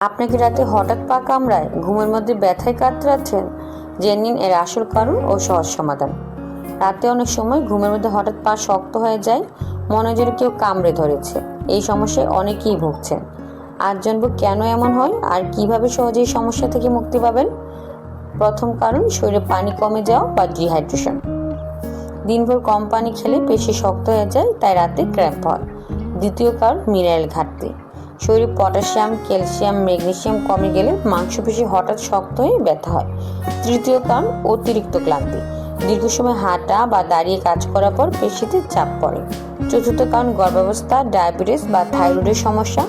আপনি কি রাতে হঠাৎ পা কামড়ায় ঘুমের মধ্যে ব্যথায় কাতরাচ্ছেন জেনে নিন এর আসল কারণ ও সহজ সমাধান। রাতে অনেক সময় ঘুমের মধ্যে হঠাৎ পা শক্ত হয়ে যায়, মনে যেন কেউ কামড়ে ধরেছে। এই সমস্যায় অনেকেই ভুগছেন। আজ জানব কেন এমন হয় আর কীভাবে সহজে এই সমস্যা থেকে মুক্তি পাবেন। প্রথম কারণ, শরীরে পানি কমে যাওয়া বা ডিহাইড্রেশন। দিনভর কম পানি খেলে পেশি শক্ত হয়ে যায়, তাই রাতে ক্র্যাম্প হয়। দ্বিতীয় কারণ, মিনারেল ঘাটতি। শরীরে পটাশিয়াম, ক্যালসিয়াম ম্যাগনেশিয়াম কমে গেলে মাংসপেশি হঠাৎ শক্ত হয়ে ব্যথা হয়। তৃতীয় কারণ, অতিরিক্ত ক্লান্তি। দীর্ঘ সময় হাঁটা বা দাঁড়িয়ে কাজ করার পর পেশিতে চাপ পড়ে। চতুর্থ কারণ, গর্ভাবস্থা, ডায়াবেটিস বা থাইরয়েডের সমস্যা।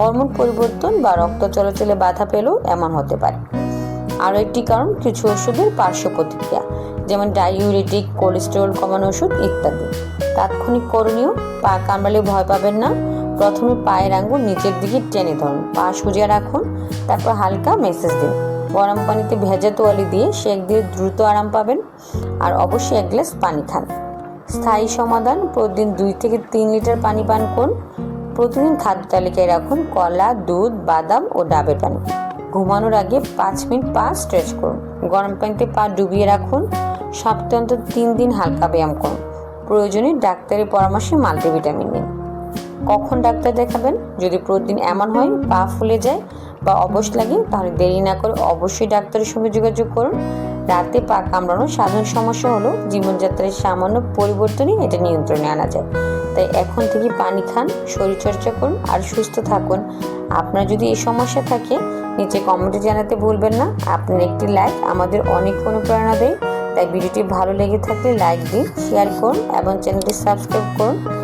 হরমোন পরিবর্তন বা রক্ত চলাচলে বাধা পেলেও এমন হতে পারে। আরও একটি কারণ, কিছু ওষুধের পার্শ্ব প্রতিক্রিয়া, যেমন ডাইউরেটিক, কোলেস্টেরল কমানো ওষুধ ইত্যাদি। তাৎক্ষণিক করণীয় পা কামড়ালে ভয় পাবেন না। প্রথমে পায়ের আঙ্গুল নিচের দিকে টেনে ধরুন। পা সোজা রাখুন, তারপর হালকা মেসেজ দিন। গরম পানিতে ভেজা তোয়ালি দিয়ে সেক দিয়ে দ্রুত আরাম পাবেন আর অবশ্যই এক গ্লাস পানি খান। স্থায়ী সমাধান, প্রতিদিন দুই থেকে তিন লিটার পানি পান করুন। প্রতিদিন খাদ্য তালিকায় রাখুন কলা, দুধ, বাদাম ও ডাবের পানি। ঘুমানোর আগে পাঁচ মিনিট পা স্ট্রেচ করুন। গরম পানিতে পা ডুবিয়ে রাখুন। সপ্তাহে অন্তত তিন দিন হালকা ব্যায়াম করুন। প্রয়োজনে ডাক্তারের পরামর্শে মাল্টিভিটামিন নিন। কখন ডাক্তার দেখাবেন? যদি প্রতিদিন এমন হয়, পা ফুলে যায় বা অবশ লাগে, তাহলে দেরি না করে অবশ্যই ডাক্তারের সঙ্গে যোগাযোগ করুন। রাতে পা কামড়ানোর সাধারণ সমস্যা হলো জীবনযাত্রার সামান্য পরিবর্তনই এটা নিয়ন্ত্রণে আনা যায়। তাই এখন থেকে পানি খান, শরীরচর্চা করুন আর সুস্থ থাকুন। আপনার যদি এই সমস্যা থাকে, নিচে কমেন্টে জানাতে ভুলবেন না। আপনার একটি লাইক আমাদের অনেক অনুপ্রেরণা দেয়। তাই ভিডিওটি ভালো লেগে থাকলে লাইক দিন, শেয়ার করুন এবং চ্যানেলটি সাবস্ক্রাইব করুন।